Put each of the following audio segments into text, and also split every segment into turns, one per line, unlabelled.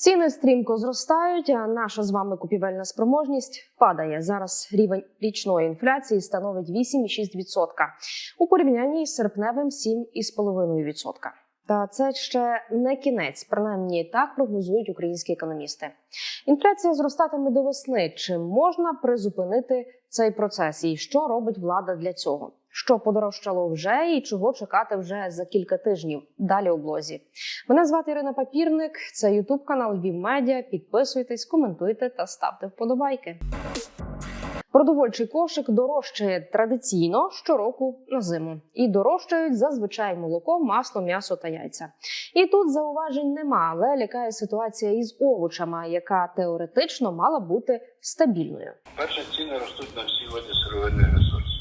Ціни стрімко зростають, а наша з вами купівельна спроможність падає. Зараз рівень річної інфляції становить 8,6%. У порівнянні з серпневим 7,5%. Та це ще не кінець, принаймні так прогнозують українські економісти. Інфляція зростатиме до весни. Чи можна призупинити цей процес? І що робить влада для цього? Що подорожчало вже і чого чекати вже за кілька тижнів? Далі у блозі. Мене звати Ірина Папірник. Це Ютуб канал Львів Медіа. Підписуйтесь, коментуйте та ставте вподобайки. Продовольчий кошик дорожчає традиційно щороку на зиму і дорожчають зазвичай молоко, масло, м'ясо та яйця. І тут зауважень нема, але лякає ситуація із овочами, яка теоретично мала бути стабільною.
Перше, ціни ростуть на всі види сировинних ресурсів.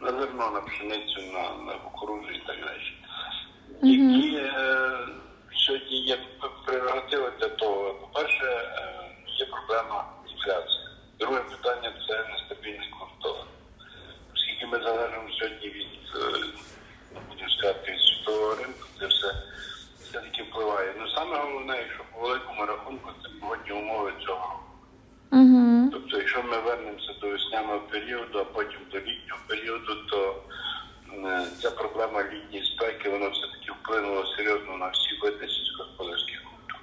На зерно, на пшеницю, на, на кукурудзу і так далі. Які е, сьогодні є прерогативи для того? По-перше, е, є проблема інфляції. Друге питання це нестабільний курс долара. Оскільки ми залежимо сьогодні від, е, будемо сказати, від світового ринку, це все все-таки впливає. Ну саме головне, що по великому рахунку, це погодні умови цього року. Тобто, якщо ми вернемося до весняного періоду, а потім до літнього періоду, то е, ця проблема літньої спеки вона все-таки вплинула серйозно на всі види сільськогосподарських культур.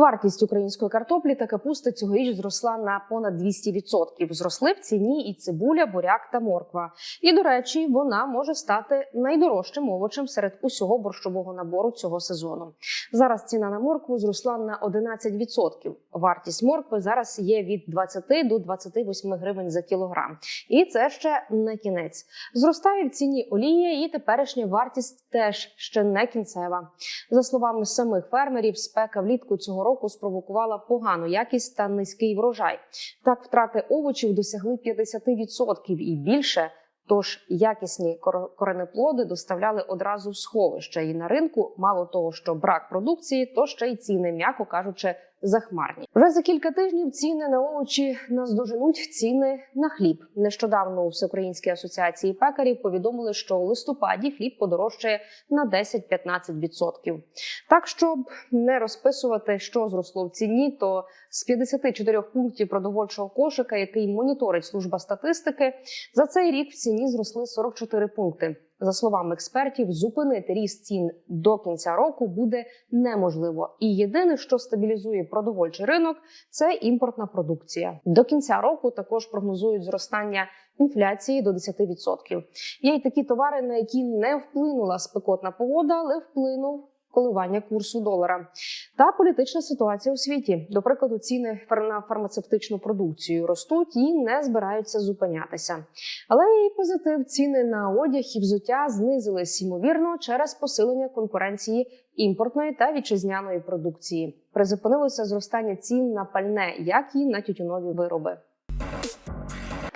Вартість української картоплі та капусти цьогоріч зросла на понад 200%. Зросли в ціні і цибуля, буряк та морква. І до речі, вона може стати найдорожчим овочем серед усього борщового набору цього сезону. Зараз ціна на моркву зросла на 11%. Вартість моркви зараз є від 20 до 28 гривень за кілограм. І це ще не кінець. Зростає в ціні олія, і теперішня вартість теж ще не кінцева. За словами самих фермерів, спека влітку цього року спровокувала погану якість та низький врожай. Так, втрати овочів досягли 50% і більше. Тож якісні кор- коренеплоди доставляли одразу в сховище, і на ринку мало того, що брак продукції, то ще й ціни, м'яко кажучи, захмарні. Вже за кілька тижнів ціни на овочі наздоженуть ціни на хліб. Нещодавно у Всеукраїнській асоціації пекарів повідомили, що у листопаді хліб подорожчає на 10-15%. Так, щоб не розписувати, що зросло в ціні, то з 54 пунктів продовольчого кошика, який моніторить служба статистики, за цей рік в ціні зросли 44 пункти. За словами експертів, зупинити ріст цін до кінця року буде неможливо. І єдине, що стабілізує продовольчий ринок, це імпортна продукція. До кінця року також прогнозують зростання інфляції до 10%. Є й такі товари, на які не вплинула спекотна погода, але вплинув коливання курсу долара та політична ситуація у світі. До прикладу, ціни на фармацевтичну продукцію ростуть і не збираються зупинятися. Але і позитив ціни на одяг і взуття знизились ймовірно через посилення конкуренції імпортної та вітчизняної продукції. Призупинилося зростання цін на пальне, як і на тютюнові вироби.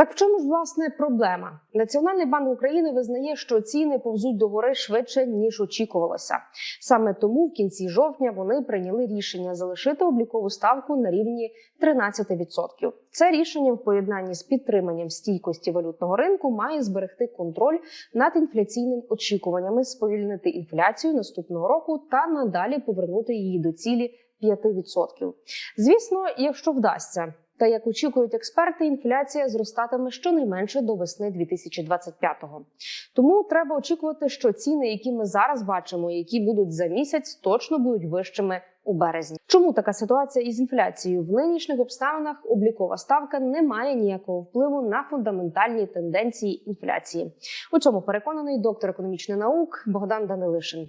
Так в чому ж власне проблема? Національний банк України визнає, що ціни повзуть догори швидше ніж очікувалося. Саме тому в кінці жовтня вони прийняли рішення залишити облікову ставку на рівні 13%. Це рішення в поєднанні з підтриманням стійкості валютного ринку має зберегти контроль над інфляційними очікуваннями, сповільнити інфляцію наступного року та надалі повернути її до цілі 5%. Звісно, якщо вдасться. Та як очікують експерти, інфляція зростатиме щонайменше до весни 2025-го. Тому треба очікувати, що ціни, які ми зараз бачимо, які будуть за місяць, точно будуть вищими у березні. Чому така ситуація із інфляцією? В нинішніх обставинах облікова ставка не має ніякого впливу на фундаментальні тенденції інфляції. У цьому переконаний доктор економічних наук Богдан Данилишин.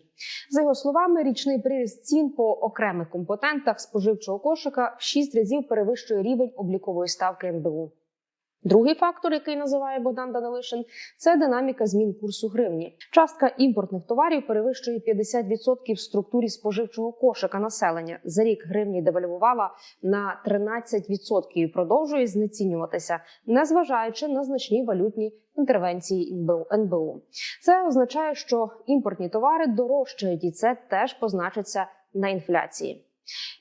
За його словами, річний приріст цін по окремих компонентах споживчого кошика в 6 разів перевищує рівень облікової ставки НБУ. Другий фактор, який називає Богдан Данилишин, це динаміка змін курсу гривні. Частка імпортних товарів перевищує 50% в структурі споживчого кошика населення. За рік гривні девальвувала на 13% і продовжує знецінюватися, незважаючи на значні валютні інтервенції НБУ. Це означає, що імпортні товари дорожчають, і це теж позначиться на інфляції.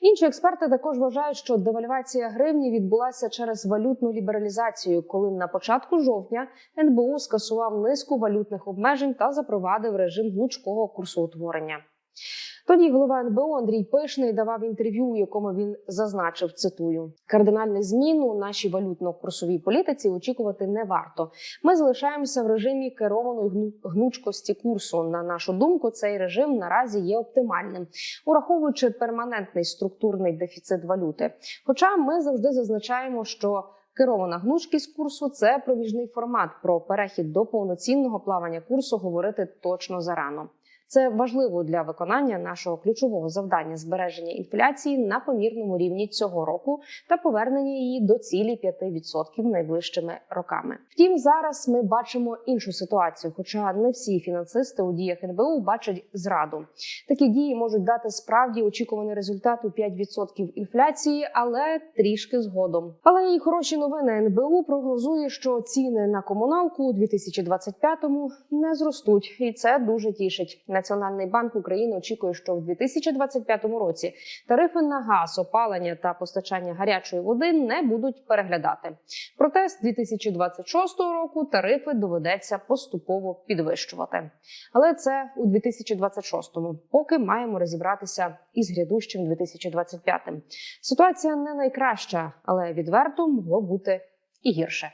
Інші експерти також вважають, що девальвація гривні відбулася через валютну лібералізацію, коли на початку жовтня НБУ скасував низку валютних обмежень та запровадив режим гнучкого курсоутворення. Тоді голова НБУ Андрій Пишний давав інтерв'ю, у якому він зазначив цитую: кардинальних змін у нашій валютно-курсовій політиці очікувати не варто. Ми залишаємося в режимі керованої гну- гнучкості курсу. На нашу думку, цей режим наразі є оптимальним, ураховуючи перманентний структурний дефіцит валюти. Хоча ми завжди зазначаємо, що керована гнучкість курсу це проміжний формат. Про перехід до повноцінного плавання курсу говорити точно зарано. Це важливо для виконання нашого ключового завдання збереження інфляції на помірному рівні цього року та повернення її до цілі 5% найближчими роками. Втім, зараз ми бачимо іншу ситуацію, хоча не всі фінансисти у діях НБУ бачать зраду. Такі дії можуть дати справді очікуваний результат у 5% інфляції, але трішки згодом. Але і хороші новини НБУ прогнозує, що ціни на комуналку у 2025-му не зростуть, і це дуже тішить. Національний банк України очікує, що в 2025 році тарифи на газ, опалення та постачання гарячої води не будуть переглядати. Проте з 2026 року тарифи доведеться поступово підвищувати. Але це у 2026-му. Поки маємо розібратися із грядущим 2025-м. Ситуація не найкраща, але відверто могло бути і гірше.